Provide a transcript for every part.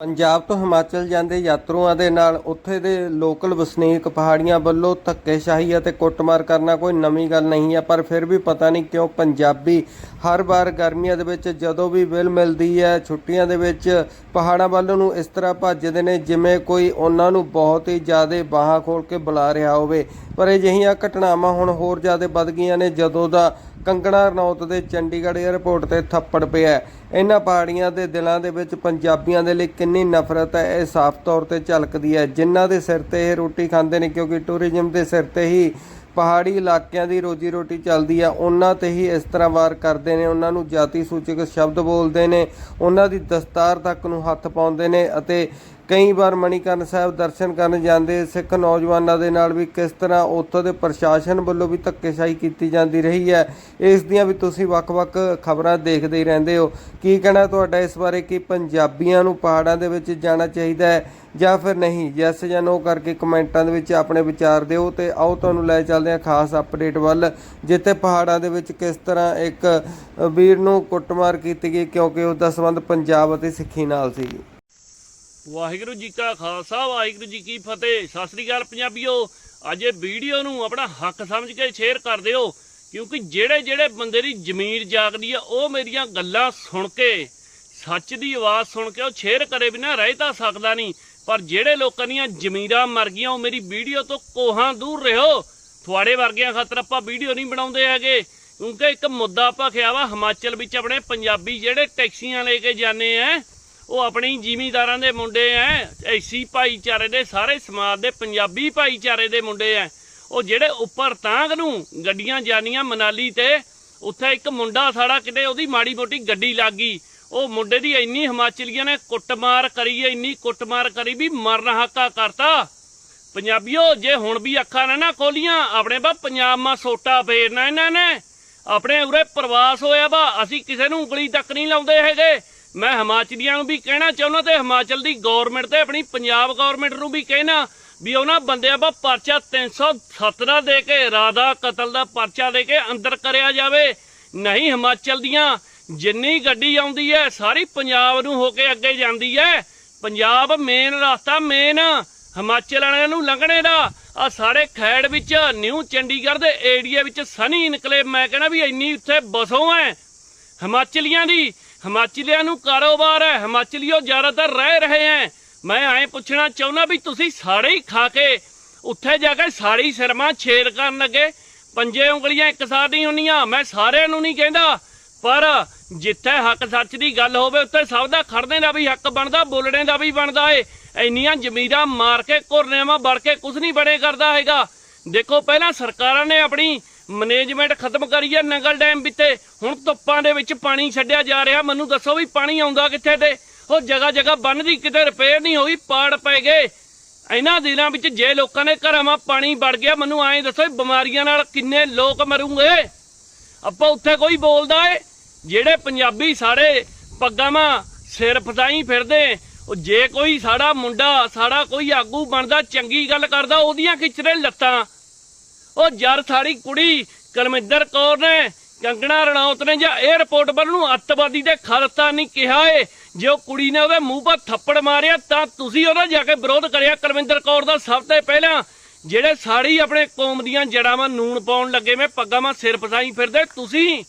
ਪੰਜਾਬ ਤੋਂ ਹਿਮਾਚਲ ਜਾਂਦੇ ਯਾਤਰੂਆਂ ਦੇ ਨਾਲ ਉੱਥੇ ਦੇ ਲੋਕਲ ਵਸਨੀਕ ਪਹਾੜੀਆਂ ਵੱਲੋਂ ਧੱਕੇਸ਼ਾਹੀ ਅਤੇ ਕੁੱਟਮਾਰ ਕਰਨਾ ਕੋਈ ਨਵੀਂ ਗੱਲ ਨਹੀਂ ਹੈ ਪਰ ਫਿਰ ਵੀ ਪਤਾ ਨਹੀਂ ਕਿਉਂ ਪੰਜਾਬੀ ਹਰ ਵਾਰ ਗਰਮੀਆਂ ਦੇ ਵਿੱਚ ਜਦੋਂ ਵੀ ਵਿਲ ਮਿਲਦੀ ਹੈ, ਛੁੱਟੀਆਂ ਦੇ ਵਿੱਚ ਪਹਾੜਾਂ ਵੱਲ ਨੂੰ ਇਸ ਤਰ੍ਹਾਂ ਭੱਜਦੇ ਨੇ ਜਿਵੇਂ ਕੋਈ ਉਹਨਾਂ ਨੂੰ ਬਹੁਤ ਹੀ ਜ਼ਿਆਦਾ ਬਾਹਾਂ ਖੋਲ ਕੇ ਬੁਲਾ ਰਿਹਾ ਹੋਵੇ। ਪਰ ਅਜਿਹੀਆਂ ਘਟਨਾਵਾਂ ਹੁਣ ਹੋਰ ਜ਼ਿਆਦਾ ਵੱਧ ਗਈਆਂ ਨੇ, ਜਦੋਂ ਦਾ ਕੰਗਣਾ ਰਣੌਤ ਦੇ ਚੰਡੀਗੜ੍ਹ 에ਅਰਪੋਰਟ ਤੇ ਥੱਪੜ ਪਿਆ ਇਹਨਾਂ ਪਹਾੜੀਆਂ ਦੇ ਦਿਲਾਂ ਦੇ ਵਿੱਚ ਪੰਜਾਬੀਆਂ ਦੇ ਲਈ ਕਿੰਨੀ ਨਫ਼ਰਤ ਹੈ, ਇਹ ਸਾਫ਼ ਤੌਰ ਤੇ ਝਲਕਦੀ ਹੈ। ਜਿਨ੍ਹਾਂ ਦੇ ਸਿਰ ਤੇ ਇਹ ਰੋਟੀ ਖਾਂਦੇ ਨੇ, ਕਿਉਂਕਿ ਟੂਰਿਜ਼ਮ ਦੇ ਸਿਰ ਤੇ ਹੀ ਪਹਾੜੀ ਇਲਾਕਿਆਂ ਦੀ ਰੋਜੀ ਰੋਟੀ ਚੱਲਦੀ ਆ ਉਹਨਾਂ ਤੇ ਹੀ ਇਸ ਤਰ੍ਹਾਂ ਵਾਰ ਕਰਦੇ ਨੇ। ਉਹਨਾਂ ਨੂੰ ਜਾਤੀ ਸੂਚਕ ਸ਼ਬਦ ਬੋਲਦੇ ਨੇ, ਉਹਨਾਂ ਦੀ ਦਸਤਾਰ ਤੱਕ ਨੂੰ ਹੱਥ ਪਾਉਂਦੇ ਨੇ ਅਤੇ ਕਈ ਵਾਰ ਮਣੀਕਰਨ ਸਾਹਿਬ ਦਰਸ਼ਨ ਕਰਨ ਜਾਂਦੇ ਸਿੱਖ ਨੌਜਵਾਨਾਂ ਦੇ ਨਾਲ ਵੀ ਕਿਸ ਤਰ੍ਹਾਂ ਉੱਥੋਂ ਦੇ ਪ੍ਰਸ਼ਾਸਨ ਵੱਲੋਂ ਵੀ ਧੱਕੇਸ਼ਾਹੀ ਕੀਤੀ ਜਾਂਦੀ ਰਹੀ ਹੈ, ਇਸ ਦੀਆਂ ਵੀ ਤੁਸੀਂ ਵੱਖ-ਵੱਖ ਖਬਰਾਂ ਦੇਖਦੇ ਹੀ ਰਹਿੰਦੇ ਹੋ। ਕੀ ਕਹਿਣਾ ਤੁਹਾਡਾ ਇਸ ਬਾਰੇ? ਕਿ ਪੰਜਾਬੀਆਂ ਨੂੰ ਪਹਾੜਾਂ ਦੇ ਵਿੱਚ ਜਾਣਾ ਚਾਹੀਦਾ ਹੈ ਜਾਂ ਫਿਰ ਨਹੀਂ? ਯੈਸ ਜਾਂ ਨੋ ਕਰਕੇ ਕਮੈਂਟਾਂ ਦੇ ਵਿੱਚ ਆਪਣੇ ਵਿਚਾਰ ਦਿਓ ਤੇ ਆਓ ਤੁਹਾਨੂੰ ਲੈ ਚੱਲਦੇ ਹਾਂ ਖਾਸ ਅਪਡੇਟ ਵੱਲ, ਜਿੱਥੇ ਪਹਾੜਾਂ ਦੇ ਵਿੱਚ ਕਿਸ ਤਰ੍ਹਾਂ ਇੱਕ ਵੀਰ ਨੂੰ ਕੁੱਟਮਾਰ ਕੀਤੀ ਗਈ ਕਿਉਂਕਿ ਉਸ ਦਾ ਸੰਬੰਧ ਪੰਜਾਬ ਅਤੇ ਸਿੱਖੀ ਨਾਲ ਸੀ। ਵਾਹਿਗੁਰੂ ਜੀ ਕਾ ਖਾਲਸਾ, ਵਾਹਿਗੁਰੂ ਜੀ ਕੀ ਫਤਿਹ। ਸਤਿ ਸ੍ਰੀ ਅਕਾਲ ਪੰਜਾਬੀਓ। ਅੱਜ ਇਹ ਵੀਡੀਓ ਨੂੰ ਆਪਣਾ ਹੱਕ ਸਮਝ ਕੇ ਸ਼ੇਅਰ ਕਰ ਦਿਓ, ਕਿਉਂਕਿ ਜਿਹੜੇ ਜਿਹੜੇ ਬੰਦੇ ਦੀ ਜ਼ਮੀਰ ਜਾਗਦੀ ਆ, ਉਹ ਮੇਰੀਆਂ ਗੱਲਾਂ ਸੁਣ ਕੇ, ਸੱਚ ਦੀ ਆਵਾਜ਼ ਸੁਣ ਕੇ ਉਹ ਸ਼ੇਅਰ ਕਰੇ ਬਿਨਾ ਰਹਿ ਤਾਂ ਸਕਦਾ ਨਹੀਂ। ਪਰ ਜਿਹੜੇ ਲੋਕਾਂ ਦੀਆਂ ਜ਼ਮੀਰਾਂ ਮਰ ਗਈਆਂ, ਉਹ ਮੇਰੀ ਵੀਡੀਓ ਤੋਂ ਕੋਹਾਂ ਦੂਰ ਰਹੋ। ਤੁਹਾਡੇ ਵਰਗਿਆਂ ਖਾਤਰ ਆਪਾਂ ਵੀਡੀਓ ਨਹੀਂ ਬਣਾਉਂਦੇ ਹੈਗੇ। ਕਿਉਂਕਿ ਇੱਕ ਮੁੱਦਾ ਆਪਾਂ ਖਿਆ ਵਾ, ਹਿਮਾਚਲ ਵਿੱਚ ਆਪਣੇ ਪੰਜਾਬੀ ਜਿਹੜੇ ਟੈਕਸੀਆਂ ਲੈ ਕੇ ਜਾਂਦੇ ਆ ਉਹ ਆਪਣੀ ਜ਼ਿਮੀਂਦਾਰਾਂ ਦੇ ਮੁੰਡੇ ਐ, ਐਸੀ ਭਾਈਚਾਰੇ ਦੇ ਸਾਰੇ ਸਮਾਜ ਦੇ ਪੰਜਾਬੀ ਭਾਈਚਾਰੇ ਦੇ ਮੁੰਡੇ ਐ। ਉਹ ਜਿਹੜੇ ਉੱਪਰ ਤਾਂਗ ਨੂੰ ਗੱਡੀਆਂ ਜਾਨੀਆਂ ਮਨਾਲੀ ਤੇ, ਉੱਥੇ ਇੱਕ ਮੁੰਡਾ ਸਾਡਾ ਕਿਤੇ ਉਹਦੀ ਮਾੜੀ ਮੋਟੀ ਗੱਡੀ ਲੱਗ ਗਈ। ਉਹ ਮੁੰਡੇ ਦੀ ਇੰਨੀ ਹਿਮਾਚਲੀਆਂ ਨੇ ਕੁੱਟਮਾਰ ਕਰੀ ਐ, ਇੰਨੀ ਕੁੱਟਮਾਰ ਕਰੀ ਵੀ ਮਰਨ ਹਾਕਾ ਕਰਤਾ। ਪੰਜਾਬੀਓ, ਜੇ ਹੁਣ ਵੀ ਅੱਖਾਂ ਨਾ ਨਾ ਖੋਲੀਆਂ, ਆਪਣੇ ਬਾ ਪੰਜਾਬ ਮਾ ਸੋਟਾ ਫੇਰਨਾ ਇਹਨਾਂ ਨੇ। ਆਪਣੇ ਉਰੇ ਪ੍ਰਵਾਸ ਹੋਇਆ ਵਾ, ਅਸੀਂ ਕਿਸੇ ਨੂੰ ਉਂਗਲੀ ਤੱਕ ਨਹੀਂ ਲਾਉਂਦੇ ਹੈਗੇ। ਮੈਂ ਹਿਮਾਚਲੀਆਂ ਨੂੰ ਵੀ ਕਹਿਣਾ ਚਾਹੁੰਦਾ ਤੇ ਹਿਮਾਚਲ ਦੀ ਗਵਰਨਮੈਂਟ ਤੇ ਆਪਣੀ ਪੰਜਾਬ ਗਵਰਨਮੈਂਟ ਨੂੰ ਵੀ ਕਹਿਣਾ ਵੀ ਉਹਨਾਂ ਬੰਦਿਆਂ ਬਾ ਪਰਚਾ 307 ਦਾ ਦੇ ਕੇ ਰਾਦਾ ਕਤਲ ਦਾ ਪਰਚਾ ਦੇ ਕੇ ਅੰਦਰ ਕਰਿਆ ਜਾਵੇ। ਨਹੀਂ, ਹਿਮਾਚਲ ਦੀਆਂ ਜਿੰਨੀ ਗੱਡੀ ਆਉਂਦੀ ਹੈ, ਸਾਰੀ ਪੰਜਾਬ ਨੂੰ ਹੋ ਕੇ ਅੱਗੇ ਜਾਂਦੀ ਹੈ। ਪੰਜਾਬ ਮੇਨ ਰਸਤਾ ਮੇਨ ਹਿਮਾਚਲ ਵਾਲਿਆਂ ਨੂੰ ਲੰਘਣੇ ਦਾ। ਆ ਸਾਰੇ ਖੈੜ ਵਿੱਚ, ਨਿਊ ਚੰਡੀਗੜ੍ਹ ਦੇ ਏਰੀਆ ਵਿੱਚ ਸਨੀ ਇਨਕਲੇਵ ਮੈਂ ਕਹਿੰਦਾ ਵੀ ਇੰਨੀ ਉੱਥੇ ਬਸੋਂ ਹੈ। ਹਿਮਾਚਲੀਆਂ ਦੀ ਹਿਮਾਚਲੀਆਂ ਨੂੰ ਕਾਰੋਬਾਰ ਹੈ। ਹਿਮਾਚਲੀਓ ਜ਼ਿਆਦਾਤਰ ਰਹਿ ਰਹੇ ਹੈ। ਮੈਂ ਐਂ ਪੁੱਛਣਾ ਚਾਹੁੰਦਾ ਵੀ ਤੁਸੀਂ ਸਾੜੇ ਹੀ ਖਾ ਕੇ ਉੱਥੇ ਜਾ ਕੇ ਸਾੜੀ ਸ਼ਰਮਾ ਛੇੜ ਕਰਨ ਲੱਗੇ। ਪੰਜੇ ਉਂਗਲੀਆਂ ਇੱਕ ਸਾਥ ਨਹੀਂ ਹੁੰਦੀਆਂ, ਮੈਂ ਸਾਰਿਆਂ ਨੂੰ ਨਹੀਂ ਕਹਿੰਦਾ। ਪਰ ਜਿੱਥੇ ਹੱਕ ਸੱਚ ਦੀ ਗੱਲ ਹੋਵੇ, ਉੱਥੇ ਸਭ ਦਾ ਖੜਨੇ ਦਾ ਵੀ ਹੱਕ ਬਣਦਾ, ਬੋਲਣੇ ਦਾ ਵੀ ਬਣਦਾ ਏ। ਇੰਨੀਆਂ ਜ਼ਮੀਰਾਂ ਮਾਰ ਕੇ ਘੁਰਨੇਵਾਂ ਵੜ ਕੇ ਕੁਝ ਨਹੀਂ ਬਣੇ ਕਰਦਾ ਹੈਗਾ। ਦੇਖੋ, ਪਹਿਲਾਂ ਸਰਕਾਰਾਂ ਨੇ ਆਪਣੀ ਮੈਨੇਜਮੈਂਟ ਖਤਮ ਕਰੀ ਹੈ ਨੰਗਲ ਡੈਮ ਵਿੱਤੇ ਹੁਣ ਧੁੱਪਾਂ ਦੇ ਵਿੱਚ ਪਾਣੀ ਛੱਡਿਆ ਜਾ ਰਿਹਾ। ਮੈਨੂੰ ਦੱਸੋ ਵੀ ਪਾਣੀ ਆਉਂਦਾ ਕਿੱਥੇ ਤੇ? ਉਹ ਜਗ੍ਹਾ ਜਗ੍ਹਾ ਬੰਨ ਦੀ ਕਿਤੇ ਰਿਪੇਅਰ ਨਹੀਂ ਹੋਈ, ਪਾੜ ਪੈ ਗਏ। ਇਹਨਾਂ ਦਿਨਾਂ ਵਿੱਚ ਜੇ ਲੋਕਾਂ ਨੇ ਘਰਾਂ 'ਮਾ ਪਾਣੀ ਵੜ ਗਿਆ, ਮੈਨੂੰ ਐਂ ਦੱਸੋ ਬਿਮਾਰੀਆਂ ਨਾਲ ਕਿੰਨੇ ਲੋਕ ਮਰੂਗੇ? ਆਪਾਂ ਉੱਥੇ ਕੋਈ ਬੋਲਦਾ ਏ? ਜਿਹੜੇ ਪੰਜਾਬੀ ਸਾਡੇ ਪੱਗਾਂ 'ਮਾ ਸਿਰ ਫਸਾਈ ਫਿਰਦੇ, ਉਹ ਜੇ ਕੋਈ ਸਾਡਾ ਮੁੰਡਾ, ਸਾਡਾ ਕੋਈ ਆਗੂ ਬਣਦਾ, ਚੰਗੀ ਗੱਲ ਕਰਦਾ, ਉਹਦੀਆਂ ਖਿੱਚਦੇ ਲੱਤਾਂ। ਉਹ ਜਰ ਸਾਡੀ ਕੁੜੀ ਕਰਮਿੰਦਰ ਕੌਰ ਨੇ ਕੰਗਣਾ ਰਣੌਤ ਨੇ ਜਾਂ 에ਅਰਪੋਰਟ ਵੱਲ ਨੂੰ ਅੱਤਵਾਦੀ ਦੇ ਖਾਲਸਤਾਨੀ ਕਿਹਾ ਏ। ਜੇ ਉਹ ਕੁੜੀ ਨੇ ਉਹਦੇ ਮੂੰਹ 'ਤੇ ਥੱਪੜ ਮਾਰਿਆ ਤਾਂ ਤੁਸੀਂ ਉਹਦਾ ਜਾ ਕੇ ਵਿਰੋਧ ਕਰਿਆ ਕਰਮਿੰਦਰ ਕੌਰ ਦਾ ਸਭ ਤੋਂ ਪਹਿਲਾਂ। ਜਿਹੜੇ ਸਾੜੀ ਆਪਣੇ ਕੌਮ ਦੀਆਂ ਜੜਾਂ 'ਮਾ ਨੂਣ ਪਾਉਣ ਲੱਗੇ ਮੈਂ ਪੱਗਾਂ 'ਮਾ ਸਿਰ ਫਸਾਈ ਫਿਰਦੇ, ਤੁਸੀਂ?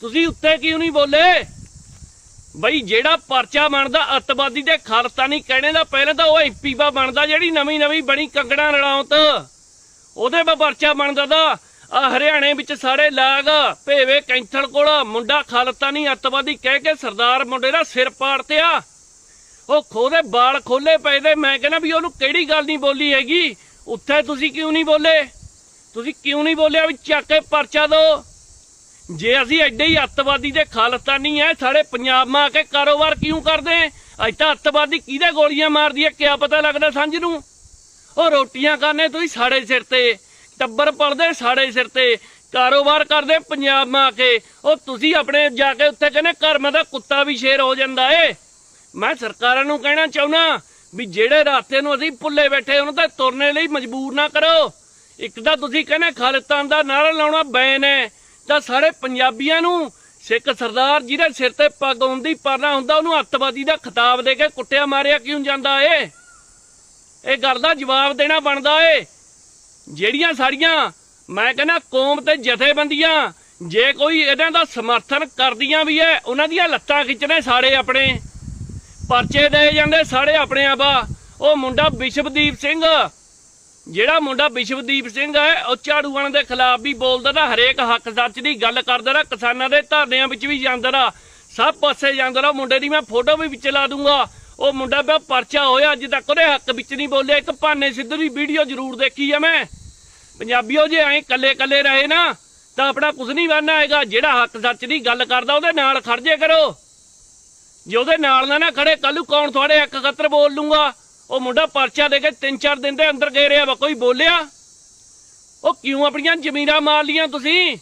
ਤੁਸੀਂ ਉੱਤੇ ਕਿਉਂ ਨਹੀਂ ਬੋਲੇ? ਬਈ ਜਿਹੜਾ ਪਰਚਾ ਬਣਦਾ ਅੱਤਵਾਦੀ ਦੇ ਖਾਲਸਤਾਨੀ ਕਹਿਣੇ ਦਾ, ਪਹਿਲਾਂ ਤਾਂ ਉਹ ਐਮਪੀ ਬਣਦਾ ਜਿਹੜੀ ਨਵੀਂ ਨਵੀਂ ਬਣੀ ਕੰਗਣਾ ਰਣੌਤ। ਉਹਦੇ ਮੈਂ ਪਰਚਾ ਬਣਦਾ ਦਾ ਆ ਹਰਿਆਣੇ ਵਿੱਚ ਸਾਰੇ ਲਾਗ ਭੇਵੇ ਕੈਂਥਲ ਕੋਲ ਮੁੰਡਾ ਖਾਲਸਤਾਨੀ ਅੱਤਵਾਦੀ ਕਹਿ ਕੇ ਸਰਦਾਰ ਮੁੰਡੇ ਦਾ ਸਿਰ ਪਾੜ ਤਿਆ। ਉਹ ਖੋਦੇ ਬਾਲ ਖੋਲੇ ਪਏ ਦੇ ਮੈਂ ਕਹਿੰਦਾ ਵੀ ਉਹਨੂੰ ਕਿਹੜੀ ਗੱਲ ਨਹੀਂ ਬੋਲੀ ਹੈਗੀ? ਉੱਥੇ ਤੁਸੀਂ ਕਿਉਂ ਨਹੀਂ ਬੋਲੇ? ਤੁਸੀਂ ਕਿਉਂ ਨਹੀਂ ਬੋਲਿਆ ਵੀ ਚੱਕ ਕੇ ਪਰਚਾ ਦਿਓ ਜੇ ਅਸੀਂ ਐਡੇ ਹੀ ਅੱਤਵਾਦੀ ਦੇ ਖਾਲਸਤਾਨੀ ਐ, ਸਾਡੇ ਪੰਜਾਬ ਮਾ ਕੇ ਕਾਰੋਬਾਰ ਕਿਉਂ ਕਰਦੇ? ਅੱਜ ਤਾਂ ਅੱਤਵਾਦੀ ਕਿਹਦੇ ਗੋਲੀਆਂ ਮਾਰਦੀ ਐ? ਕਿਆ ਪਤਾ ਲੱਗਦਾ ਸੰਝ ਨੂੰ? ਉਹ ਰੋਟੀਆਂ ਖਾਣੇ ਤੁਸੀਂ ਸਾਡੇ ਸਿਰ ਤੇ, ਟੱਬਰ ਪਲਦੇ ਸਾਡੇ ਸਿਰ ਤੇ, ਕਾਰੋਬਾਰ ਕਰਦੇ ਪੰਜਾਬ ਮਾ ਆ ਕੇ, ਉਹ ਤੁਸੀਂ ਆਪਣੇ ਜਾ ਕੇ ਉੱਥੇ ਕਹਿੰਦੇ ਘਰ ਮੈਂ ਤਾਂ ਕੁੱਤਾ ਵੀ ਸ਼ੇਰ ਹੋ ਜਾਂਦਾ ਏ। ਮੈਂ ਸਰਕਾਰਾਂ ਨੂੰ ਕਹਿਣਾ ਚਾਹੁੰਦਾ ਵੀ ਜਿਹੜੇ ਰਾਤੇ ਨੂੰ ਅਸੀਂ ਭੁੱਲੇ ਬੈਠੇ ਉਹਨਾਂ ਤਾਂ ਤੁਰਨੇ ਲਈ ਮਜਬੂਰ ਨਾ ਕਰੋ। ਇੱਕ ਤਾਂ ਤੁਸੀਂ ਕਹਿੰਦੇ ਖਾਲਿਸਤਾਨ ਦਾ ਨਾਰਾ ਲਾਉਣਾ ਬੈਨ ਹੈ, ਤਾਂ ਸਾਰੇ ਪੰਜਾਬੀਆਂ ਨੂੰ ਸਿੱਖ ਸਰਦਾਰ ਜਿਹਦੇ ਸਿਰ ਤੇ ਪੱਗ ਆਉਂਦੀ ਪਰਨਾ ਹੁੰਦਾ, ਉਹਨੂੰ ਅੱਤਵਾਦੀ ਦਾ ਖਿਤਾਬ ਦੇ ਕੇ ਕੁੱਟਿਆ ਮਾਰਿਆ ਕਿਉਂ ਜਾਂਦਾ ਏ? ਇਹ ਗੱਲ ਦਾ ਜਵਾਬ ਦੇਣਾ ਬਣਦਾ ਏ। ਜਿਹੜੀਆਂ ਸਾਰੀਆਂ, ਮੈਂ ਕਹਿੰਦਾ ਕੌਮ ਤੇ ਜਥੇਬੰਦੀਆਂ, ਜੇ ਕੋਈ ਇਹਨਾਂ ਦਾ ਸਮਰਥਨ ਕਰਦੀਆਂ ਵੀ ਐ, ਉਹਨਾਂ ਦੀਆਂ ਲੱਤਾਂ ਖਿੱਚਣੇ ਸਾਰੇ ਆਪਣੇ। ਪਰਚੇ ਦੇ ਜਾਂਦੇ ਸਾਰੇ ਆਪਣੇ ਆਪਾ ਉਹ ਮੁੰਡਾ ਵਿਸ਼ਵਦੀਪ ਸਿੰਘ। ਜਿਹੜਾ ਮੁੰਡਾ ਵਿਸ਼ਵਦੀਪ ਸਿੰਘ ਹੈ ਉਹ ਝਾੜੂਆਂ ਦੇ ਖਿਲਾਫ ਵੀ ਬੋਲਦਾ ਨਾ ਹਰੇਕ ਹੱਕ ਸੱਚ ਦੀ ਗੱਲ ਕਰਦਾ ਨਾ ਕਿਸਾਨਾਂ ਦੇ ਧਰਨਿਆਂ ਵਿੱਚ ਵੀ ਜਾਂਦਾ ਨਾ ਸਭ ਪਾਸੇ ਜਾਂਦਾ ਨਾ ਮੁੰਡੇ ਦੀ ਮੈਂ ਫੋਟੋ ਵੀ ਵਿੱਚ ਲਾ ਦੂੰਗਾ। ਉਹ ਮੁੰਡਾ ਪਿਆ ਪਰਚਾ ਹੋਇਆ, ਅੱਜ ਤੱਕ ਉਹਦੇ ਹੱਕ ਵਿੱਚ ਨਹੀਂ ਬੋਲਿਆ। ਇੱਕ ਭਾਨੇ ਸਿੱਧੂ ਦੀ ਵੀਡੀਓ ਜ਼ਰੂਰ ਦੇਖੀ ਆ ਮੈਂ। ਪੰਜਾਬੀਓ, ਜੇ ਐਂ ਕੱਲੇ ਕੱਲੇ ਰਹੇ ਨਾ, ਤਾਂ ਆਪਣਾ ਕੁਝ ਨਹੀਂ ਬਣਨਾ ਹੈਗਾ। ਜਿਹੜਾ ਹੱਕ ਸੱਚ ਦੀ ਗੱਲ ਕਰਦਾ, ਉਹਦੇ ਨਾਲ ਖੜ ਜੇ ਕਰੋ। ਜੇ ਉਹਦੇ ਨਾਲ ਨਾ ਨਾ ਖੜੇ ਕੱਲੂ ਕੌਣ ਤੁਹਾਡੇ ਹੱਕ ਖਤਰ ਬੋਲ ਲੂੰਗਾ? ਉਹ ਮੁੰਡਾ ਪਰਚਾ ਦੇ ਕੇ ਤਿੰਨ ਚਾਰ ਦਿਨ ਦੇ ਅੰਦਰ ਗਏ ਰਿਹਾ ਵਾ, ਕੋਈ ਬੋਲਿਆ? ਉਹ ਕਿਉਂ ਆਪਣੀਆਂ ਜ਼ਮੀਰਾਂ ਮਾਰ ਲੀਆਂ ਤੁਸੀਂ?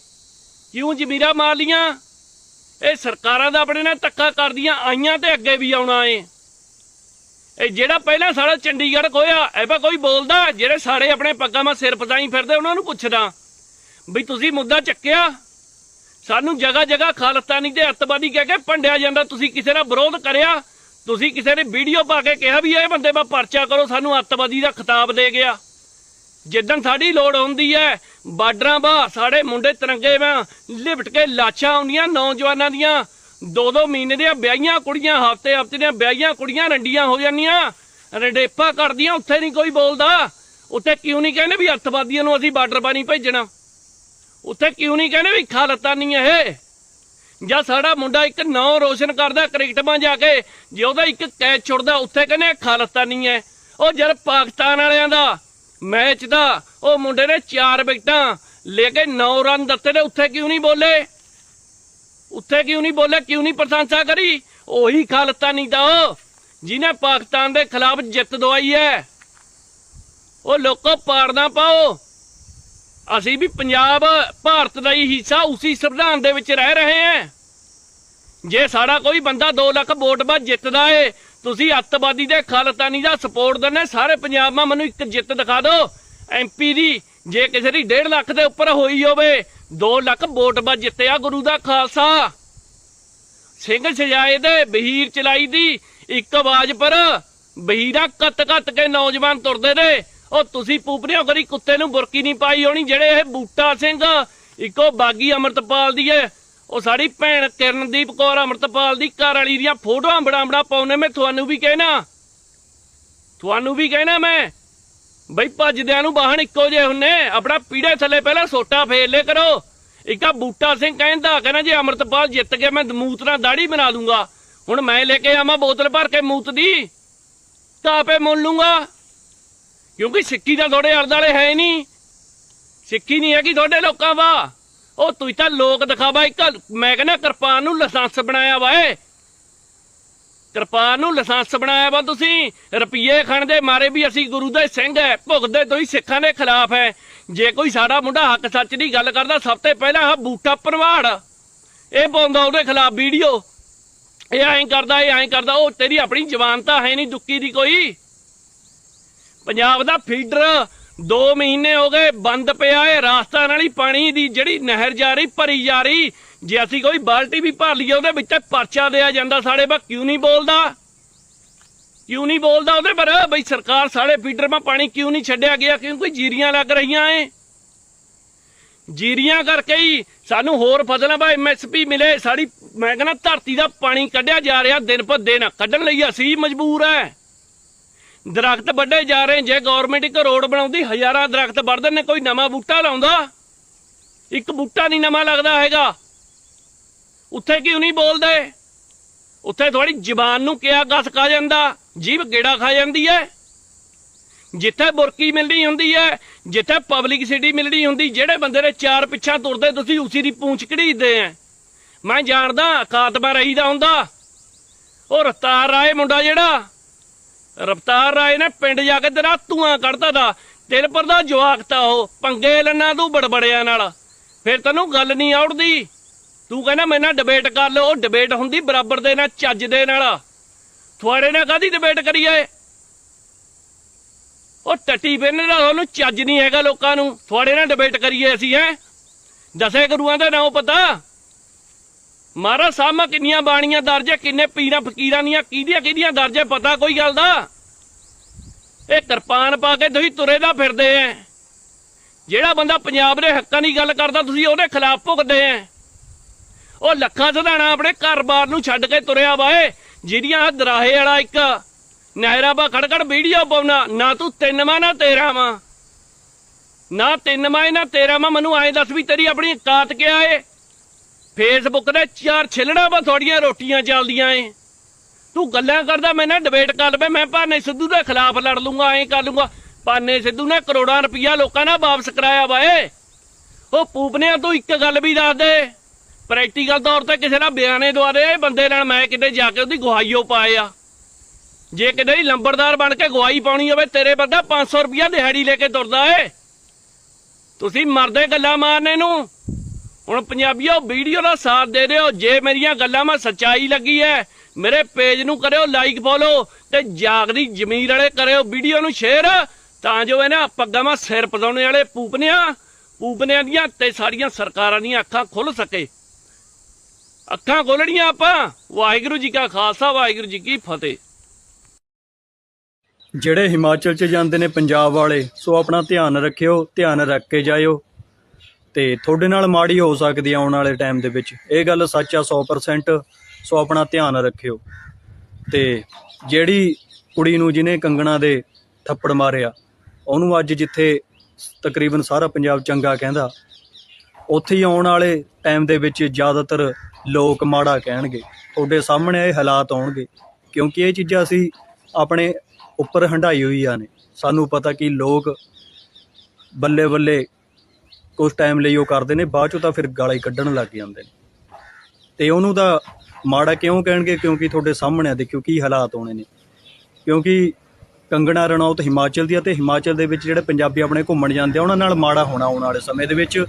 ਕਿਉਂ ਜ਼ਮੀਰਾਂ ਮਾਰ ਲੀਆਂ ਇਹ ਸਰਕਾਰਾਂ ਦਾ ਆਪਣੇ ਨਾਲ ਧੱਕਾ ਕਰਦੀਆਂ, ਆਈਆਂ ਤੇ ਅੱਗੇ ਵੀ ਆਉਣਾ ਏ। ਇਹ ਜਿਹੜਾ ਪਹਿਲਾਂ ਸਾਡਾ ਚੰਡੀਗੜ੍ਹ ਕੋਇਆ ਇਹ ਪਾ ਕੋਈ ਬੋਲਦਾ, ਜਿਹੜੇ ਸਾਰੇ ਆਪਣੇ ਪੱਗਾਂ 'ਮਾ ਸਿਰ ਪਤਾਈ ਫਿਰਦੇ, ਉਹਨਾਂ ਨੂੰ ਪੁੱਛਦਾ ਵੀ ਤੁਸੀਂ ਮੁੱਦਾ ਚੱਕਿਆ? ਸਾਨੂੰ ਜਗ੍ਹਾ ਜਗ੍ਹਾ ਖਾਲਸਤਾਨੀ ਤੇ ਅੱਤਵਾਦੀ ਕਹਿ ਕੇ ਭੰਡਿਆ ਜਾਂਦਾ, ਤੁਸੀਂ ਕਿਸੇ ਦਾ ਵਿਰੋਧ ਕਰਿਆ? ਤੁਸੀਂ ਕਿਸੇ ਨੇ ਵੀਡੀਓ ਪਾ ਕੇ ਕਿਹਾ ਵੀ ਇਹ ਬੰਦੇ 'ਮਾ ਪਰਚਾ ਕਰੋ, ਸਾਨੂੰ ਅੱਤਵਾਦੀ ਦਾ ਖਿਤਾਬ ਦੇ ਗਿਆ। ਜਿੱਦਣ ਸਾਡੀ ਲੋੜ ਹੁੰਦੀ ਹੈ, ਬਾਰਡਰਾਂ ਬਾ ਸਾਡੇ ਮੁੰਡੇ ਤਿਰੰਗੇ ਵਾਂ, ਲਿਪਟ ਕੇ ਲਾਸ਼ਾਂ ਆਉਂਦੀਆਂ, ਨੌਜਵਾਨਾਂ ਦੀਆਂ ਦੋ ਦੋ ਮਹੀਨੇ ਦੀਆਂ ਵਿਆਹੀਆਂ ਕੁੜੀਆਂ, ਹਫ਼ਤੇ ਹਫ਼ਤੇ ਦੀਆਂ ਵਿਆਹੀਆਂ ਕੁੜੀਆਂ ਰੰਡੀਆਂ ਹੋ ਜਾਂਦੀਆਂ। ਰੰਡੇਪਾ ਕਰਦੀਆਂ, ਉੱਥੇ ਨਹੀਂ ਕੋਈ ਬੋਲਦਾ। ਉੱਥੇ ਕਿਉਂ ਨਹੀਂ ਕਹਿੰਦੇ ਵੀ ਅੱਤਵਾਦੀਆਂ ਨੂੰ ਅਸੀਂ ਬਾਰਡਰ ਪਾਣੀ ਭੇਜਣਾ? ਉੱਥੇ ਕਿਉਂ ਨਹੀਂ ਕਹਿੰਦੇ ਵੀ ਖਾਲਤਾ ਨਹੀਂ ਇਹ? ਜਾਂ ਸਾਡਾ ਮੁੰਡਾ ਇੱਕ ਨਾਂ ਰੋਸ਼ਨ ਕਰਦਾ ਕ੍ਰਿਕਟ ਕ੍ਰਿਕਟਾਂ ਜਾ ਕੇ, ਜੇ ਉਹਦਾ ਇੱਕ ਕੈਚ ਛੁੱਟਦਾ, ਉੱਥੇ ਕਹਿੰਦੇ ਖਾਲਤਾ ਨਹੀਂ ਹੈ ਉਹ ਜਦ ਪਾਕਿਸਤਾਨ ਵਾਲਿਆਂ ਦਾ ਮੈਚ ਦਾ, ਉਹ ਮੁੰਡੇ ਨੇ ਚਾਰ ਵਿਕਟਾਂ ਲੈ ਕੇ 9 ਰਨ ਦਿੱਤੇ ਨੇ ਉੱਥੇ ਕਿਉਂ ਨਹੀਂ ਬੋਲੇ? ਉੱਥੇ ਕਿਉਂ ਨਹੀਂ ਬੋਲੇ ਕਿਉਂ ਨਹੀਂ ਪ੍ਰਸ਼ੰਸਾ ਕਰੀ? ਉਹੀ ਖਾਲਤਾ ਦਾ ਉਹ ਜਿਹਨੇ ਪਾਕਿਸਤਾਨ ਦੇ ਖਿਲਾਫ ਜਿੱਤ ਦਵਾਈ ਹੈ। ਉਹ ਲੋਕੋ ਪਾੜਨਾ ਪਾਓ। ਅਸੀਂ ਵੀ ਪੰਜਾਬ, ਭਾਰਤ ਦਾ ਹੀ ਹਿੱਸਾ ਉਸੇ ਸੰਵਿਧਾਨ ਦੇ ਵਿੱਚ ਰਹਿ ਰਹੇ ਹਾਂ। ਜੇ ਸਾਡਾ ਕੋਈ ਬੰਦਾ 2 ਲੱਖ ਵੋਟ ਬਾਅਦ ਜਿੱਤਦਾ ਏ, ਤੁਸੀਂ ਅੱਤਵਾਦੀ ਦੇ ਖਾਲਤਾਨੀ ਦਾ ਸਪੋਰਟ ਦਿੰਦੇ, ਸਾਰੇ ਪੰਜਾਬ ਮਾ ਮੈਨੂੰ ਇੱਕ ਜਿੱਤ ਦਿਖਾ ਦਿਓ। ਐਮਪੀ ਦੀ ਜੇ ਕਿਸੇ ਦੀ 1.5 ਲੱਖ ਦੇ ਉੱਪਰ ਹੋਈ ਹੋਵੇ 2 ਲੱਖ ਵੋਟ ਬਾਅਦ ਜਿੱਤਿਆ ਗੁਰੂ ਦਾ ਖਾਲਸਾ। ਸਿੰਘ ਸਜਾਏ ਦੇ ਬਹੀਰ ਚਲਾਈ ਦੀ ਇੱਕ ਆਵਾਜ਼ ਪਰ ਬਹੀਰਾ ਕੱਤ ਕੱਤ ਕੇ ਨੌਜਵਾਨ ਤੁਰਦੇ ਨੇ। ਉਹ ਤੁਸੀਂ ਪੂਪਰਿਓ ਕਰੀ ਕੁੱਤੇ ਨੂੰ ਬੁਰਕੀ ਨਹੀਂ ਪਾਈ ਹੋਣੀ, ਜਿਹੜੇ ਇਹ ਬੂਟਾ ਸਿੰਘ ਇੱਕੋ ਬਾਗੀ ਅਮਰਤਪਾਲ ਦੀ ਏ। ਉਹ ਸਾਡੀ ਭੈਣ ਕਿਰਨਦੀਪ ਕੌਰ ਅਮਰਤਪਾਲ ਦੀ ਘਰ ਵਾਲੀ ਦੀਆਂ ਫੋਟੋਆਂ ਬੜਾ ਬੜਾ ਪਾਉਨੇ ਮੈਂ ਤੁਹਾਨੂੰ ਵੀ ਕਹਿਣਾ। ਤੁਹਾਨੂੰ ਵੀ ਕਹਿਣਾ ਮੈਂ। ਬਈ ਭੱਜਦਿਆਂ ਨੂੰ ਬਾਹਣ ਇੱਕੋ ਜਿਹੇ ਹੁੰਨੇ ਆਪਣਾ ਪੀੜੇ ਥੱਲੇ ਪਹਿਲਾਂ ਸੋਟਾ ਫੇਰ ਲੈ ਕਰੋ। ਇੱਕ ਬੂਟਾ ਸਿੰਘ ਕਹਿੰਦਾ ਕਹਿੰਦਾ ਜੇ ਅਮਰਤਪਾਲ ਜਿੱਤ ਗਿਆ, ਮੈਂ ਮੂਤ ਨਾਲ ਦਾੜੀ ਬਣਾ ਲੂੰਗਾ ਹੁਣ ਮੈਂ ਲੈ ਕੇ ਆਵਾਂ ਬੋਤਲ ਭਰ ਕੇ ਮੂਤ ਦੀ। ਤਾਂ ਆਪੇ ਮੁੱਲ ਲੂੰਗਾ। ਕਿਉਂਕਿ ਸਿੱਕੀ ਤਾਂ ਤੁਹਾਡੇ ਅਰਦ ਵਾਲੇ ਹੈ ਨਹੀਂ। ਸਿੱਕੀ ਨਹੀਂ ਹੈਗੀ ਤੁਹਾਡੇ ਲੋਕਾਂ ਵਾ ਉਹ ਤੁਸੀਂ ਤਾਂ ਲੋਕ ਦਿਖਾਵਾ, ਇੱਕ ਮੈਂ ਕਹਿੰਦਾ ਕਿਰਪਾਨ ਨੂੰ ਲਾਇਸੈਂਸ ਬਣਾਇਆ ਵਾ ਕਿਰਪਾਨ ਨੂੰ ਲਾਇਸੈਂਸ ਬਣਾਇਆ ਵਾ ਤੁਸੀਂ। ਰੁਪਈਏ ਖਾਣ ਦੇ ਮਾਰੇ ਵੀ ਅਸੀਂ ਗੁਰੂ ਦੇ ਸਿੰਘ ਹੈ ਭੁਗਦੇ ਤੁਸੀਂ ਸਿੱਖਾਂ ਦੇ ਖਿਲਾਫ ਹੈ ਜੇ ਕੋਈ ਸਾਡਾ ਮੁੰਡਾ ਹੱਕ ਸੱਚ ਦੀ ਗੱਲ ਕਰਦਾ, ਸਭ ਤੋਂ ਪਹਿਲਾਂ ਆ ਬੂਟਾ ਪਰਵਾੜ ਇਹ ਪਾਉਂਦਾ ਉਹਦੇ ਖਿਲਾਫ ਵੀਡੀਓ। ਇਹ ਐਂ ਕਰਦਾ, ਇਹ ਐਂ ਕਰਦਾ, ਉਹ ਤੇਰੀ ਆਪਣੀ ਜ਼ਬਾਨ ਤਾਂ ਹੈ ਨਹੀਂ ਦੁੱਕੀ ਦੀ ਕੋਈ। ਪੰਜਾਬ ਦਾ ਫੀਡਰ 2 ਮਹੀਨੇ ਹੋ ਗਏ ਬੰਦ ਪਿਆ ਏ ਨਾਲ ਹੀ ਪਾਣੀ ਦੀ ਜਿਹੜੀ ਨਹਿਰ ਜਾ ਰਹੀ, ਭਰੀ ਜਾ ਰਹੀ ਜੇ ਅਸੀਂ ਕੋਈ ਬਾਲਟੀ ਵੀ ਭਰ ਲਈਏ, ਉਹਦੇ ਵਿੱਚ ਪਰਚਾ ਦਿਆ ਜਾਂਦਾ ਸਾਡੇ ਬਾ ਕਿਉਂ ਨਹੀਂ ਬੋਲਦਾ? ਕਿਉਂ ਨਹੀਂ ਬੋਲਦਾ ਉਹਦੇ ਪਰ? ਬਈ ਸਰਕਾਰ ਸਾਡੇ ਫੀਡਰ 'ਮਾ ਪਾਣੀ ਕਿਉਂ ਨਹੀਂ ਛੱਡਿਆ ਗਿਆ? ਕਿਉਂਕਿ ਜੀਰੀਆਂ ਲੱਗ ਰਹੀਆਂ ਏ ਜੀਰੀਆਂ ਕਰਕੇ ਹੀ ਸਾਨੂੰ ਹੋਰ ਫਸਲਾਂ ਬਾ ਐਮਐਸਪੀ ਮਿਲੇ। ਸਾਡੀ, ਮੈਂ ਕਹਿੰਦਾ ਧਰਤੀ ਦਾ ਪਾਣੀ ਕੱਢਿਆ ਜਾ ਰਿਹਾ ਦਿਨ ਪਰ ਦਿਨ। ਕੱਢਣ ਲਈ ਅਸੀਂ ਮਜਬੂਰ ਐ। ਦਰਖਤ ਵੱਡੇ ਜਾ ਰਹੇ। ਜੇ ਗਵਰਨਮੈਂਟ ਇੱਕ ਰੋਡ ਬਣਾਉਂਦੀ, ਹਜ਼ਾਰਾਂ ਦਰਖਤ ਵੱਢਦੇ ਨੇ ਕੋਈ ਨਵਾਂ ਬੂਟਾ ਲਾਉਂਦਾ। ਇੱਕ ਬੂਟਾ ਨਹੀਂ ਨਵਾਂ ਲੱਗਦਾ ਹੈਗਾ। ਉੱਥੇ ਕਿਉਂ ਨਹੀਂ ਬੋਲਦੇ? ਉੱਥੇ ਥੋੜੀ ਜ਼ਬਾਨ ਨੂੰ ਕਿਆ ਗਸ ਖਾ ਜਾਂਦਾ? ਜੀਭ ਗੇੜਾ ਖਾ ਜਾਂਦੀ ਹੈ ਜਿੱਥੇ ਬੁਰਕੀ ਮਿਲਣੀ ਹੁੰਦੀ ਹੈ ਜਿੱਥੇ ਪਬਲਿਕ ਸਿਟੀ ਮਿਲਣੀ ਹੁੰਦੀ, ਜਿਹੜੇ ਬੰਦੇ ਦੇ ਚਾਰ ਪਿੱਛਾ ਤੁਰਦੇ, ਤੁਸੀਂ ਉਸੇ ਦੀ ਪੂੰਛ ਘੜੀਦੇ ਐ। ਮੈਂ ਜਾਣਦਾ, ਖਾਤਮਾ ਰਹੀਦਾ ਹੁੰਦਾ। ਉਹ ਰਫਤਾਰ ਰਾਏ ਮੁੰਡਾ ਜਿਹੜਾ, ਰਫਤਾਰ ਰਾਏ ਨੇ ਪਿੰਡ ਜਾ ਕੇ ਤੇਰਾ ਧੂਆਂ ਕੱਢਦਾ ਦਾ। ਤੇਰੇ ਪਰ ਦਾ ਜਵਾਕ ਤਾ ਉਹ, ਪੰਗੇ ਲੈਣਾ ਤੂੰ ਬੜਬੜਿਆਂ ਨਾਲ। ਫਿਰ ਤੈਨੂੰ ਗੱਲ ਨਹੀਂ ਆਉੜਦੀ। ਤੂੰ ਕਹਿੰਦਾ ਮੇਰੇ ਨਾਲ ਡਿਬੇਟ ਕਰ ਲਓ ਉਹ ਡਿਬੇਟ ਹੁੰਦੀ ਬਰਾਬਰ ਦੇ ਨਾਲ, ਚੱਜ ਦੇ ਨਾਲ। ਤੁਹਾਡੇ ਨਾਲ ਕਾਦੀ ਡਿਬੇਟ ਕਰੀਏ ਉਹ ਟੱਟੀ ਬਿੰਨ ਦਾ, ਉਹਨੂੰ ਚੱਜ ਨਹੀਂ ਹੈਗਾ ਲੋਕਾਂ ਨੂੰ। ਤੁਹਾਡੇ ਨਾਲ ਡਿਬੇਟ ਕਰੀਏ ਅਸੀਂ, ਹੈ? ਦਸੇ ਗੁਰੂਆਂ ਦਾ ਨਾਮ ਪਤਾ? ਮਹਾਰਾਜ ਸਾਹਿਬ, ਕਿੰਨੀਆਂ ਬਾਣੀਆਂ ਦਰਜ ਹੈ ਕਿੰਨੇ ਪੀਰਾਂ, ਫਕੀਰਾਂ ਦੀਆਂ, ਕਿਹਦੀਆਂ ਕਿਹਦੀਆਂ ਦਰਜ ਹੈ ਪਤਾ ਕੋਈ ਗੱਲ ਦਾ? ਇਹ ਕਿਰਪਾਨ ਪਾ ਕੇ ਤੁਸੀਂ ਤੁਰੇ ਦਾ ਫਿਰਦੇ ਐ। ਜਿਹੜਾ ਬੰਦਾ ਪੰਜਾਬ ਦੇ ਹੱਕਾਂ ਦੀ ਗੱਲ ਕਰਦਾ, ਤੁਸੀਂ ਉਹਦੇ ਖਿਲਾਫ ਭੁਗਦੇ ਐ। ਉਹ ਲੱਖਾਂ ਸਧਾਣਾ ਆਪਣੇ ਘਰ-ਬਾਰ ਨੂੰ ਛੱਡ ਕੇ ਤੁਰਿਆ ਵਾਏ ਜਿਹੜੀਆਂ ਦਰਾਹੇ ਵਾਲਾ ਇੱਕ ਨਾਇਰਾਬਾ ਖੜਖੜ ਵੀਡੀਓ ਪਾਉਣਾ, ਨਾ ਤੂੰ ਤਿੰਨ ਮਾਂ ਨਾ ਤੇਰਾ ਮਾਂ ਨਾ ਤਿੰਨ ਮਾਂ ਨਾ ਤੇਰਾ ਮਾਂ ਮੈਨੂੰ ਐਂ ਦੱਸ ਵੀ ਤੇਰੀ ਆਪਣੀ ਕਾਤ ਕਿਆ ਏ? ਫੇਸਬੁੱਕ ਦੇ ਚਾਰ ਛਿਲਣਾ ਵਾ ਤੁਹਾਡੀਆਂ ਰੋਟੀਆਂ ਚੱਲਦੀਆਂ ਏ। ਤੂੰ ਗੱਲਾਂ ਕਰਦਾ, ਮੈਂ ਨਾ ਡਿਬੇਟ ਕਰ ਲਵੇ, ਮੈਂ ਭਾਨੇ ਸਿੱਧੂ ਦੇ ਖਿਲਾਫ ਲੜ ਲੂੰਗਾ, ਐਂ ਕਰ ਲੂੰਗਾ। ਭਾਨੇ ਸਿੱਧੂ ਨੇ ਕਰੋੜਾਂ ਰੁਪਈਆ ਲੋਕਾਂ ਨਾਲ ਵਾਪਸ ਕਰਾਇਆ ਵਾਏ ਉਹ ਪੂਪਨਿਆਂ, ਤੋਂ ਇੱਕ ਗੱਲ ਵੀ ਦੱਸ ਦੇ। ਪ੍ਰੈਕਟੀਕਲ ਤੌਰ ਤੇ ਕਿਸੇ ਦਾ ਬਿਆਨੇ ਦਵਾ ਦੇ, ਇਹ ਬੰਦੇ ਨਾਲ ਮੈਂ ਕਿਤੇ ਜਾ ਕੇ ਉਹਦੀ ਗਵਾਹੀਓ ਪਾਏ ਆ। ਜੇ ਕਿਤੇ ਹੀ ਲੰਬੜਦਾਰ ਬਣ ਕੇ ਗਵਾਹੀ ਪਾਉਣੀ ਹੋਵੇ, ਤੇਰੇ ਬੰਦਾ 500 ਰੁਪਈਆ ਦਿਹਾੜੀ ਲੈ ਕੇ ਤੁਰਦਾ ਏ। ਤੁਸੀਂ ਮਰਦੇ ਗੱਲਾਂ ਮਾਰਨੇ ਨੂੰ। ਹੁਣ ਪੰਜਾਬੀਓ, ਵੀਡੀਓ ਦਾ ਸਾਥ ਦੇ ਦਿਓ। ਜੇ ਮੇਰੀਆਂ ਗੱਲਾਂ ਮੈਂ ਸੱਚਾਈ ਲੱਗੀ ਐ, ਮੇਰੇ ਪੇਜ ਨੂੰ ਕਰਿਓ ਲਾਈਕ ਫੋਲੋ ਤੇ ਜਾਗਦੀ ਜ਼ਮੀਰ ਵਾਲੇ ਕਰਿਓ ਵੀਡੀਓ ਨੂੰ ਸ਼ੇਅਰ ਤਾਂ ਜੋ ਇਹ ਨਾ ਪੱਗਾਂ ਮਾ ਸਿਰ ਪਸਾਉਣੇ ਵਾਲੇ ਪੂਪਨਿਆਂ ਪੂਪਨਿਆਂ ਦੀਆਂ ਤੇ ਸਾਰੀਆਂ ਸਰਕਾਰਾਂ ਦੀਆਂ ਅੱਖਾਂ ਖੁੱਲ ਸਕੇ। ਅੱਖਾਂ ਖੋਲਣੀਆਂ ਆਪਾਂ। ਵਾਹਿਗੁਰੂ ਜੀ ਕਾ ਖਾਲਸਾ, ਵਾਹਿਗੁਰੂ ਜੀ ਕੀ ਫਤਿਹ। ਜਿਹੜੇ ਹਿਮਾਚਲ ਚ ਜਾਂਦੇ ਨੇ ਪੰਜਾਬ ਵਾਲੇ, ਸੋ ਆਪਣਾ ਧਿਆਨ ਰੱਖਿਓ, ਧਿਆਨ ਰੱਖ ਕੇ ਜਾਇਓ। ਤੇ ਤੁਹਾਡੇ ਨਾਲ ਮਾੜੀ ਹੋ ਸਕਦੀ ਆ ਆਉਣ ਵਾਲੇ ਟਾਈਮ ਦੇ ਵਿੱਚ। ਇਹ ਗੱਲ ਸੱਚ ਆ 100% ਸੋ ਆਪਣਾ ਧਿਆਨ ਰੱਖਿਓ। ਤੇ ਜਿਹੜੀ ਕੁੜੀ ਨੂੰ ਜਿਹਨੇ ਕੰਗਣਾ ਦੇ ਥੱਪੜ ਮਾਰਿਆ, ਉਹਨੂੰ ਅੱਜ ਜਿੱਥੇ ਤਕਰੀਬਨ ਸਾਰਾ ਪੰਜਾਬ ਚੰਗਾ ਕਹਿੰਦਾ ਉੱਥੇ ਹੀ ਆਉਣ ਵਾਲੇ ਟਾਈਮ ਦੇ ਵਿੱਚ ਜ਼ਿਆਦਾਤਰ ਲੋਕ ਮਾੜਾ ਕਹਿਣਗੇ। ਤੁਹਾਡੇ ਸਾਹਮਣੇ ਇਹ ਹਾਲਾਤ ਆਉਣਗੇ। ਕਿਉਂਕਿ ਇਹ ਚੀਜ਼ਾਂ ਅਸੀਂ ਆਪਣੇ ਉੱਪਰ ਹੰਡਾਈ ਹੋਈਆਂ ਨੇ। ਸਾਨੂੰ ਪਤਾ ਕਿ ਲੋਕ ਬੱਲੇ ਬੱਲੇ ਕੁਝ ਟਾਈਮ ਲਈ ਉਹ ਕਰਦੇ ਨੇ, ਬਾਅਦ ਚੋਂ ਤਾਂ ਫਿਰ ਗਾਲਾਂ ਹੀ ਕੱਢਣ ਲੱਗ ਜਾਂਦੇ ਨੇ। ਤੇ ਉਹਨੂੰ ਤਾਂ ਮਾੜਾ ਕਿਉਂ ਕਹਿਣਗੇ? ਕਿਉਂਕਿ ਤੁਹਾਡੇ ਸਾਹਮਣੇ ਆ, ਦੇਖਿਓ ਕੀ ਹਾਲਾਤ ਹੋਣੇ ਨੇ। ਕਿਉਂਕਿ ਕੰਗਣਾ ਰਣੌਤ ਹਿਮਾਚਲ ਦੀ ਆ ਤੇ ਹਿਮਾਚਲ ਦੇ ਵਿੱਚ ਜਿਹੜੇ ਪੰਜਾਬੀ ਆਪਣੇ ਘੁੰਮਣ ਜਾਂਦੇ ਆ, ਉਹਨਾਂ ਨਾਲ ਮਾੜਾ ਹੋਣਾ ਆਉਣ ਵਾਲੇ ਸਮੇਂ ਦੇ ਵਿੱਚ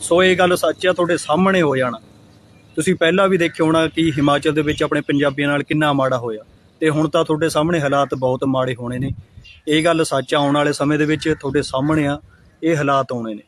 ਸੋ ਇਹ ਗੱਲ ਸੱਚ ਆ, ਤੁਹਾਡੇ ਸਾਹਮਣੇ ਹੋ ਜਾਣਾ। ਤੁਸੀਂ ਪਹਿਲਾਂ ਵੀ ਦੇਖਿਆ ਹੋਣਾ ਕਿ ਹਿਮਾਚਲ ਦੇ ਵਿੱਚ ਆਪਣੇ ਪੰਜਾਬੀਆਂ ਨਾਲ ਕਿੰਨਾ ਮਾੜਾ ਹੋਇਆ। ਤੇ ਹੁਣ ਤਾਂ ਤੁਹਾਡੇ ਸਾਹਮਣੇ ਹਾਲਾਤ ਬਹੁਤ ਮਾੜੇ ਹੋਣੇ ਨੇ। ਇਹ ਗੱਲ ਸੱਚ ਆਉਣ ਵਾਲੇ ਸਮੇਂ ਦੇ ਵਿੱਚ ਤੁਹਾਡੇ ਸਾਹਮਣੇ ਆ, ਇਹ ਹਾਲਾਤ ਆਉਣੇ ਨੇ।